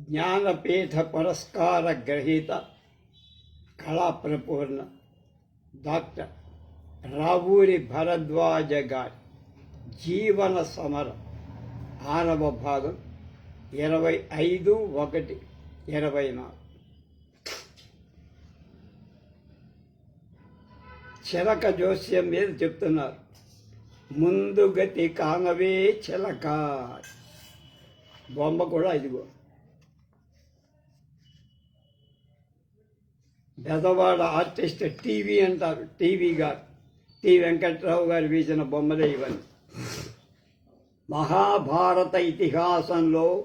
జ్ఞానపీఠ పురస్కార గ్రహీత కళాప్రపూర్ణ డాక్టర్ రావూరి భరద్వాజ గారి జీవన సమరం ఆరవ భాగం ఇరవై ఐదు ఒకటి ఇరవై నాలుగు చిలక జోస్యం మీద చెప్తున్నారు. ముందు గతి కానవే చిలక. బొమ్మ కూడా ఇదిగో. బెదవాడ ఆర్టిస్ట్ టీవీ అంటారు టీవీ గారు. టి వెంకట్రావు గారు వేసిన బొమ్మలే ఇవన్నీ. మహాభారత ఇతిహాసంలో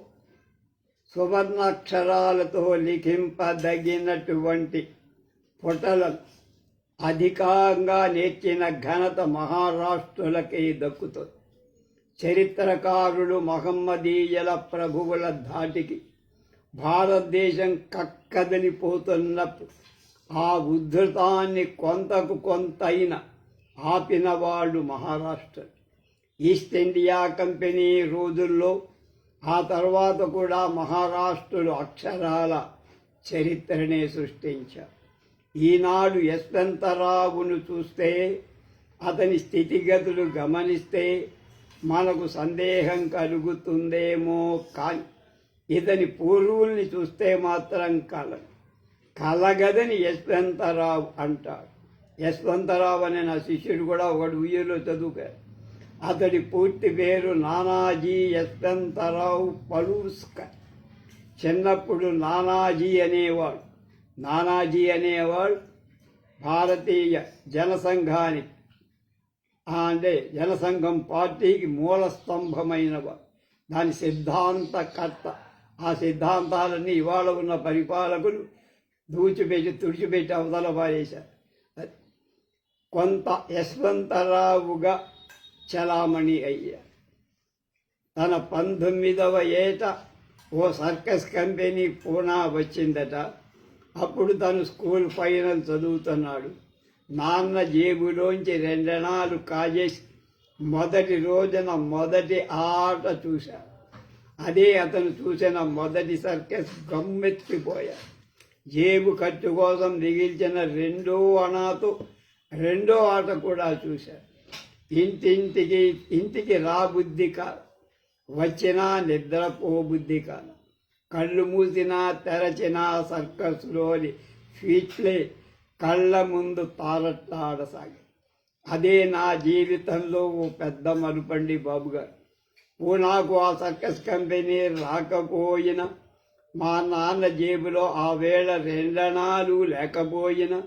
సువర్ణాక్షరాలతో లిఖింపదగినటువంటి పుటలను అధికంగా నేర్చిన ఘనత మహారాష్ట్రులకే దక్కుతుంది. చరిత్రకారులు మహమ్మదీయుల ప్రభువుల ధాటికి భారతదేశం కక్కదలిపోతున్నప్పుడు ఆ ఉద్ధృతాన్ని కొంతకు కొంతైన ఆపిన వాళ్ళు మహారాష్ట్ర ఈస్ట్ ఇండియా కంపెనీ రోజుల్లో ఆ తర్వాత కూడా మహారాష్ట్రులు అక్షరాల చరిత్రనే సృష్టించారు. ఈనాడు యశ్వంతరావును చూస్తే అతని స్థితిగతులు గమనిస్తే మనకు సందేహం కలుగుతుందేమో కానీ ఇతని పూర్వుల్ని చూస్తే మాత్రం కలదు. కలగదని యశ్వంతరావు అంటాడు యశ్వంతరావు అనే నా శిష్యుడు కూడా ఒకడు ఉయ్యూరులో చదువుకారు అతడి పూర్తి పేరు నానాజీ యశ్వంతరావు పలూస్కర్ చిన్నప్పుడు నానాజీ అనేవాడు. నానాజీ అనేవాడు భారతీయ జనసంఘానికి అంటే జనసంఘం పార్టీకి మూల స్తంభమైనవాడు. దాని సిద్ధాంతకర్త. ఆ సిద్ధాంతాలన్నీ ఇవాళ ఉన్న పరిపాలకులు దూచిపెట్టి తుడిచిపెట్టి అవతల పారేశారు కొంత యశ్వంతరావుగా చలామణి అయ్యారు తన పంతొమ్మిదవ ఏట ఓ సర్కస్ కంపెనీ పూనా వచ్చిందట. అప్పుడు తను స్కూల్ ఫైనల్ చదువుతున్నాడు. నాన్న జేబులోంచి రెండణాలు కాజేసి మొదటి రోజున మొదటి ఆట చూశాడు అదే అతను చూసిన మొదటి సర్కస్ గమ్మెత్తిపోయాడు జేబు ఖర్చు కోసం మిగిల్చిన రెండో అనాథు రెండో ఆట కూడా చూశారు ఇంటింటికి ఇంటికి రా బుద్ధి కాదు. వచ్చినా నిద్రపోబుద్ధి కాదు. కళ్ళు మూసినా తెరచినా సర్కస్లోని ఫీట్లే కళ్ళ ముందు తారట్లాడసాగి అదే నా జీవితంలో ఓ పెద్ద మరుపండి బాబు గారు పూనాకు ఆ సర్కస్ కంపెనీ రాకపోయినా మా నాన్న జేబులో ఆ వేళ రెండనాలు లేకపోయినా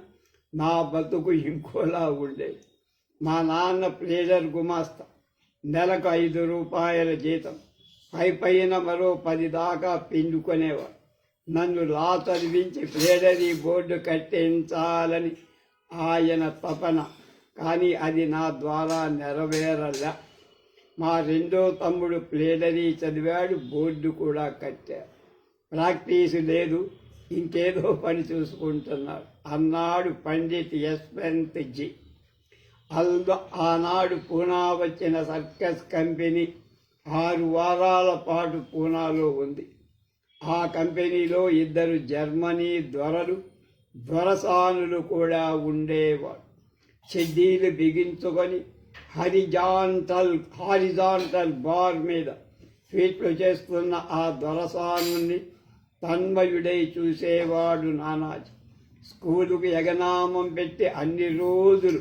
నా బతుకు ఇంకోలా ఉండేది మా నాన్న ప్లేడర్ గుమాస్తా. నెలకు ఐదు రూపాయల జీతం. పై పైన మరో పది దాకా పిండుకునేవాడు. నన్ను లా చదివించి ప్లేడరీ బోర్డు కట్టించాలని ఆయన తపన. కానీ అది నా ద్వారా నెరవేరలే. మా రెండో తమ్ముడు ప్లేడరీ చదివాడు బోర్డు కూడా కట్టాడు ప్రాక్టీస్ లేదు. ఇంకేదో పని చూసుకుంటున్నాడు. అన్నాడు పండిత్ యశ్వంత్ జీ అందు ఆనాడు పూనా వచ్చిన సర్కస్ కంపెనీ ఆరు వారాల పాటు పూనాలో ఉంది. ఆ కంపెనీలో ఇద్దరు జర్మనీ దొరలు దొరసానులు కూడా ఉండేవారు. చెడ్డీలు బిగించుకొని హరిజాంటల్ హారిజాంటల్ బార్ మీద ఫీట్లు చేస్తున్న ఆ దొరసానుని తన్మయుడై చూసేవాడు నానాజీ. స్కూలుకు ఎగనామం పెట్టి అన్ని రోజులు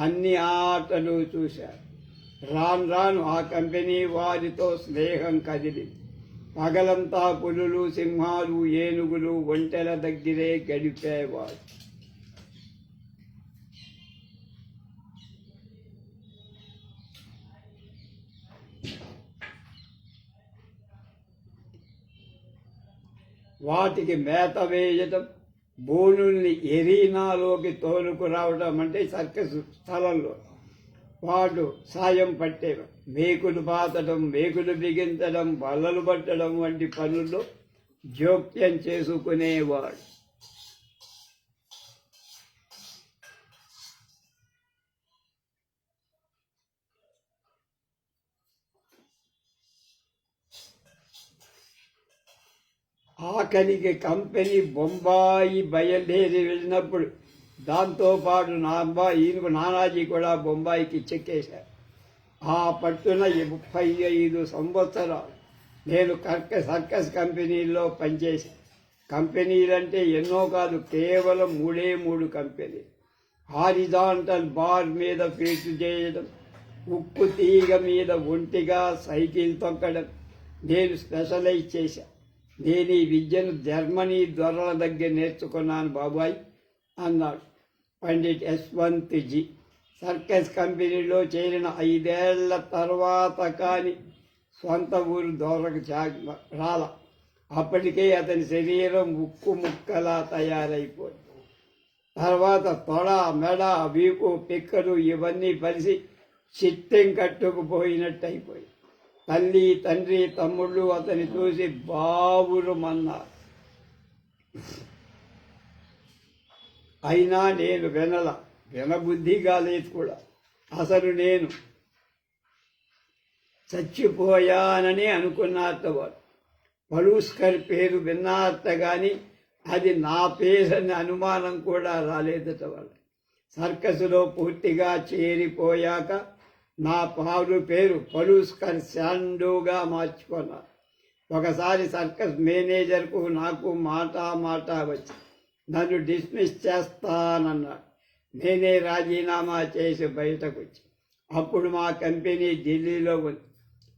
అన్ని ఆటలు చూశారు. రాను రాను ఆ కంపెనీ వారితో స్నేహం కదిలింది. పగలంతా పులులు సింహాలు ఏనుగులు ఒంటెల దగ్గరే గడిపేవాడు వాటికి మేత వేయటం బోనుల్ని ఎరీనాలోకి తోలుకు రావడం అంటే సర్కస్ స్థలంలో. వాడు సాయం పట్టే మేకులు పాతడం మేకులు బిగించడం బల్లలు పట్టడం వంటి పనుల్లో జోక్యం చేసుకునేవాడు. ఆఖరికి కంపెనీ బొంబాయి బయలుదేరి వెళ్ళినప్పుడు దాంతోపాటు నా ఈయనకు నానాజీ కూడా బొంబాయికి చెక్కేశారు. ఆ పట్టున ముప్పై ఐదు సంవత్సరాలు నేను కర్క సర్కస్ కంపెనీల్లో పనిచేశాను. కంపెనీలంటే ఎన్నో కాదు కేవలం మూడే మూడు కంపెనీ. హారిజాంటల్ బార్ మీద ఫీట్ చేయడం ఉక్కు తీగ మీద ఒంటిగా సైకిల్ తొక్కడం నేను స్పెషలైజ్ చేశాను. నేను ఈ విద్యను జర్మనీ దొరల దగ్గర నేర్చుకున్నాను బాబాయ్ అన్నాడు పండిట్ యశ్వంత్ జీ సర్కస్ కంపెనీలో చేరిన ఐదేళ్ళ తర్వాత కానీ సొంత ఊరు దొరకు రాల. అప్పటికే అతని శరీరం ముక్కు ముక్కలా తయారైపోయింది. తర్వాత తొడ మెడ వీపు పిక్కలు ఇవన్నీ కలిసి చిట్టెం కట్టుకుపోయినట్టు అయిపోయింది తల్లి తండ్రి తమ్ముళ్ళు అతని చూసి బావురుమన్నారు అయినా నేను వినల వినబుద్ధి కాలేదు కూడా. అసలు నేను చచ్చిపోయానని అనుకున్నారట వాడు పలూస్కర్ పేరు విన్నార్త కానీ అది నా పేరని అనుమానం కూడా రాలేదట వాళ్ళు సర్కసులో పూర్తిగా చేరిపోయాక నా పాలు పేరు పలూస్కర్ శాండోగా మార్చుకున్నారు ఒకసారి సర్కస్ మేనేజర్కు నాకు మాట మాట వచ్చి నన్ను డిస్మిస్ చేస్తానన్నాడు. నేనే రాజీనామా చేసి బయటకు వచ్చి అప్పుడు మా కంపెనీ ఢిల్లీలో ఉంది.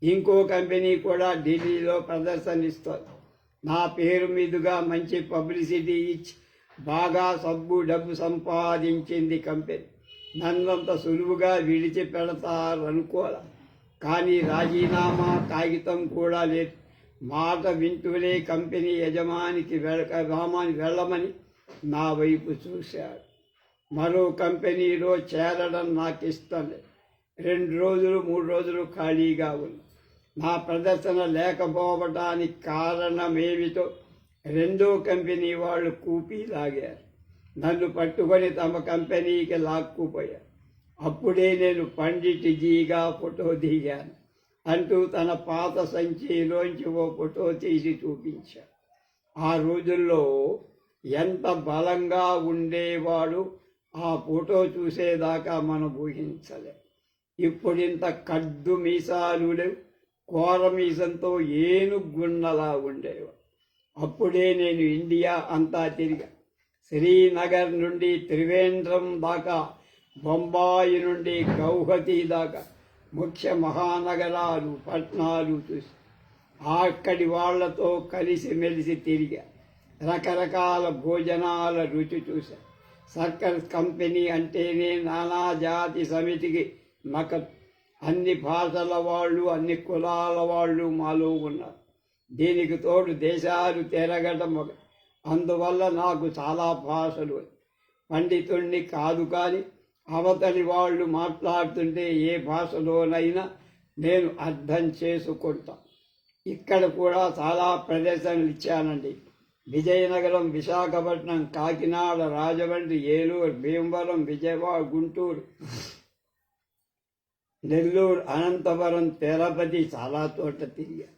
ఇంకో కంపెనీ కూడా ఢిల్లీలో ప్రదర్శనిస్తోంది. నా పేరు మీదుగా మంచి పబ్లిసిటీ ఇచ్చి బాగా సబ్బు డబ్బు సంపాదించింది కంపెనీ. నన్నంత సులువుగా విడిచిపెడతారు అనుకోలే కానీ రాజీనామా కాగితం కూడా లేదు. మాట వింటూనే కంపెనీ యజమానికి వెళ్ళక రామాని వెళ్ళమని నా వైపు చూశాడు. మరో కంపెనీలో చేరడం నాకు ఇష్టం లేదు. రెండు రోజులు మూడు రోజులు ఖాళీగా ఉంది. నా ప్రదర్శన లేకపోవడానికి కారణమేమిటో రెండో కంపెనీ వాళ్ళు కూపీ లాగారు. నన్ను పట్టుకొని తమ కంపెనీకి లాక్కుపోయా. అప్పుడే నేను పండిట్ జీగా ఫోటో దిగాను. అంటూ తన పాత సంచిలోంచి ఓ ఫోటో తీసి చూపించా. ఆ రోజుల్లో ఎంత బలంగా ఉండేవాడు ఆ ఫోటో చూసేదాకా మనం ఊహించలేం. ఇప్పుడింత కడ్డు మీసాలు లేవు. కోర మీసంతో ఏనుగున్నలా ఉండేవాడు. అప్పుడే నేను ఇండియా అంతా తిరిగా. శ్రీనగర్ నుండి త్రివేంద్రం దాకా బొంబాయి నుండి గౌహతి దాకా ముఖ్య మహానగరాలు పట్నాలు చూసి అక్కడి వాళ్ళతో కలిసిమెలిసి తిరిగా. రకరకాల భోజనాల రుచి చూశా సర్కల్ కంపెనీ అంటేనే నానా జాతి సమితికి మక అన్ని భాషల వాళ్ళు అన్ని కులాల వాళ్ళు మాలో ఉన్నారు. దీనికి తోడు దేశాలు తిరగడం ఒక అందువల్ల నాకు చాలా భాషలు పండితుణ్ణి కాదు కానీ అవతలి వాళ్ళు మాట్లాడుతుంటే ఏ భాషలోనైనా నేను అర్థం చేసుకుంటా. ఇక్కడ కూడా చాలా ప్రదర్శనలు ఇచ్చానండి. విజయనగరం విశాఖపట్నం కాకినాడ రాజమండ్రి ఏలూరు భీమవరం విజయవాడ గుంటూరు నెల్లూరు అనంతపురం తిరుపతి చాలా చోట్ల తిరిగా.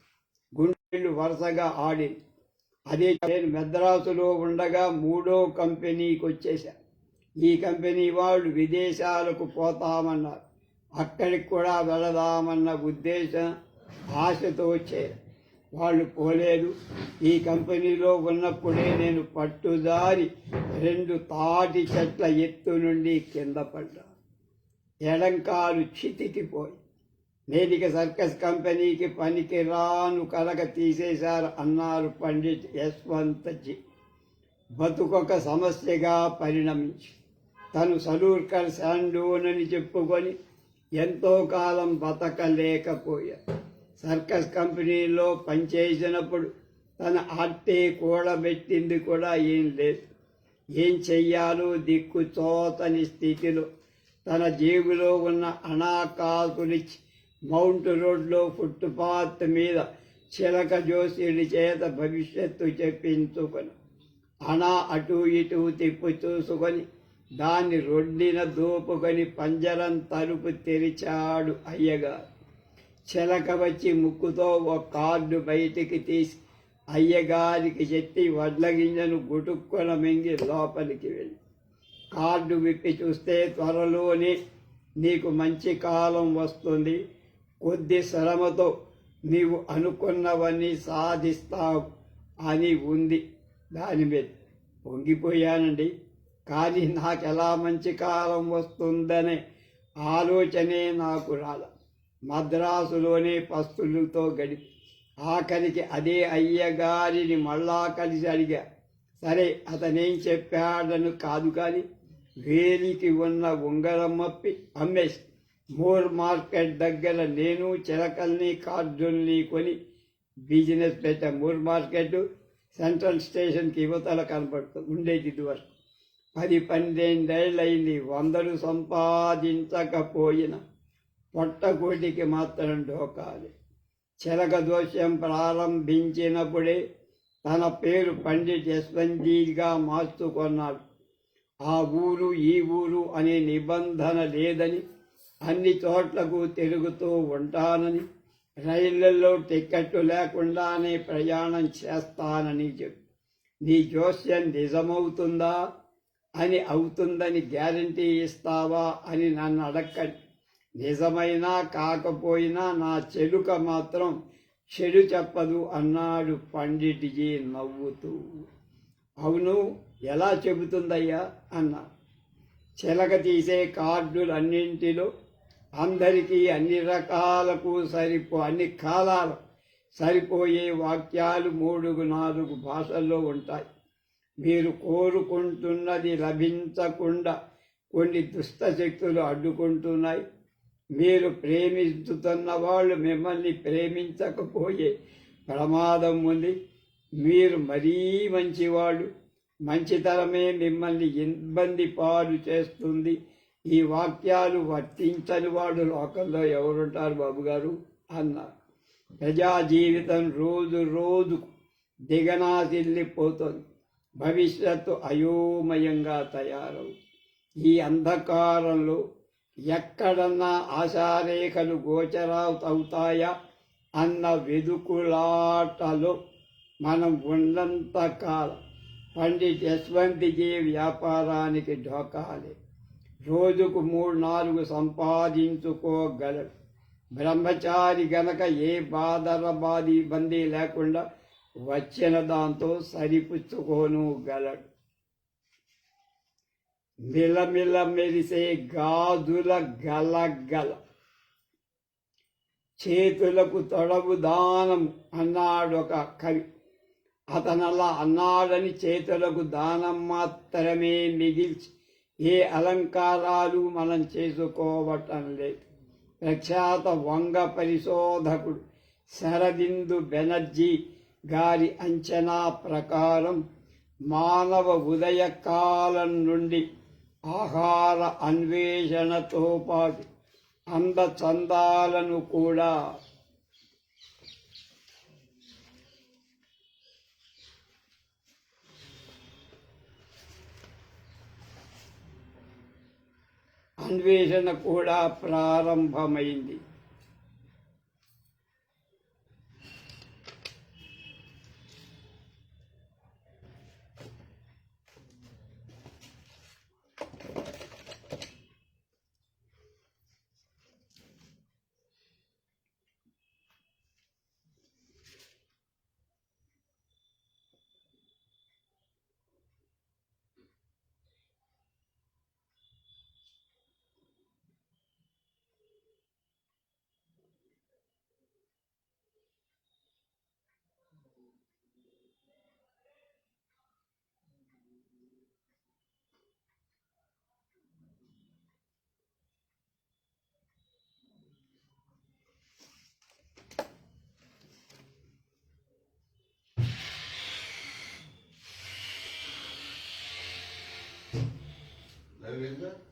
గుండెలు వరుసగా ఆడింది. అదే నేను మెద్రాసులో ఉండగా మూడో కంపెనీకి వచ్చేసా ఈ కంపెనీ వాళ్ళు విదేశాలకు పోతామన్నారు. అక్కడికి కూడా వెళదామన్న ఉద్దేశం ఆశతో వచ్చారు వాళ్ళు పోలేదు. ఈ కంపెనీలో ఉన్నప్పుడే నేను పట్టుదారి రెండు తాటి చెట్ల ఎత్తు నుండి కింద పడ్డా. ఎడంకాలు చితికిపోయి నేటికి సర్కస్ కంపెనీకి పనికి రాను కలక తీసేశారు అన్నారు పండిట్ యశ్వంత్జీ. బతుకొక సమస్యగా పరిణమించి. తను సలూర్కర్ శాండోనని చెప్పుకొని ఎంతో కాలం బతకలేకపోయా. సర్కస్ కంపెనీలో పనిచేసినప్పుడు తన ఆర్టీ కూడబెట్టింది కూడా ఏం లేదు. ఏం చెయ్యాలో దిక్కు తోతని స్థితిలో తన జేబులో ఉన్న అనాకాకునిచ్చి మౌంట్ రోడ్లో ఫుట్పాత్ మీద చిలక జోసిడి చేత భవిష్యత్తు చెప్పించుకొని అనా అటు ఇటు తిప్పు చూసుకొని దాన్ని రొడ్డిన దోపుకొని పంజరం తలుపు తెరిచాడు అయ్యగారు. చిలక వచ్చి ముక్కుతో ఒక కార్డు బయటికి తీసి అయ్యగారికి చెప్పి వడ్ల గింజను గుటుక్కున మింగి లోపలికి వెళ్ళి కార్డు విప్పి చూస్తే త్వరలోనే నీకు మంచి కాలం వస్తుంది. కొద్ది శ్రమతో నీవు అనుకున్నవన్నీ సాధిస్తావు అని ఉంది. దాని మీద పొంగిపోయానండి. కానీ నాకు ఎలా మంచి కాలం వస్తుందనే ఆలోచనే నాకు రాల. మద్రాసులోనే పస్తులతో గడిపి ఆఖరికి అదే అయ్యగారిని మళ్ళా కలిసి అడిగా. సరే అతనేం చెప్పాడను కాదు కానీ వేలికి ఉన్న ఉంగరం మప్పి అమ్మేసి మోర్ మార్కెట్ దగ్గర నేను చిలకల్ని కార్డుల్ని కొని బిజినెస్ పెట్టా. మూర్ మార్కెట్ సెంట్రల్ స్టేషన్కి యువతల కనపడుతుంది ఉండేది ఇదివరకు పది పన్నెండేళ్ళయింది వందలు సంపాదించకపోయిన పొట్టకోటికి మాత్రం డోకాలి. చిలక దోషం ప్రారంభించినప్పుడే తన పేరు పండిట్ యశ్వంతీగా మార్చుకున్నాడు. ఆ ఊరు ఈ ఊరు అనే నిబంధన లేదని అన్ని చోట్లకు తిరుగుతూ ఉంటానని రైళ్ళలో టిక్కెట్టు లేకుండానే ప్రయాణం చేస్తానని చెప్పు. నీ జోస్యం నిజమవుతుందా? అని అవుతుందని గ్యారంటీ ఇస్తావా అని నన్ను అడక్కండి. నిజమైనా కాకపోయినా నా చెలుక మాత్రం చెడు చెప్పదు అన్నాడు పండిట్జీ నవ్వుతూ. అవును ఎలా చెబుతుందయ్యా? అన్నా. చిలక తీసే కార్డులన్నింటిలో అందరికీ అన్ని రకాలకు సరిపో అన్ని కాలాలు సరిపోయే వాక్యాలు మూడు నాలుగు భాషల్లో ఉంటాయి. మీరు కోరుకుంటున్నది లభించకుండా కొన్ని దుష్ట శక్తులు అడ్డుకుంటున్నాయి. మీరు ప్రేమిస్తున్న వాళ్ళు మిమ్మల్ని ప్రేమించకపోయే ప్రమాదం ఉంది. మీరు మరీ మంచివాళ్ళు. మంచితనమే మిమ్మల్ని ఇబ్బంది పాలు చేస్తుంది. ఈ వాక్యాలు వర్తించని వాడు లోకంలో ఎవరుంటారు బాబు గారు అన్నారు ప్రజా జీవితం రోజు రోజు దిగనాసిల్లిపోతుంది భవిష్యత్తు అయోమయంగా తయారవుతుంది. ఈ అంధకారంలో ఎక్కడన్నా ఆశారేఖలు గోచరవుతాయా అన్న వెదుకులాటలో మనం ఉన్నంత కాలం పండిట్ యశ్వంతిజీ వ్యాపారానికి ఢోకాలే రోజుకు మూడు నాలుగు సంపాదించుకోగలడు బ్రహ్మచారి గనక ఏ బాధల బాధి బందీ లేకుండా వచ్చిన దాంతో సరిపుచ్చుకోను గలడు మిలమిల మెరిసే గాజుల గలగల చేతులకు తొడవు దానం అన్నాడు ఒక కవి. అతనలా అన్నాడని చేతులకు దానం మాత్రమే మిగిల్చి ఏ అలంకారాలు మనం చేసుకోవటం లేదు ప్రఖ్యాత వంగ పరిశోధకుడు శరదిందు బెనర్జీ గారి అంచనా ప్రకారం మానవ ఉదయ కాలం నుండి ఆహార అన్వేషణతో పాటు అందచందాలను కూడా అన్వేషణ కూడా ప్రారంభమైంది. agenda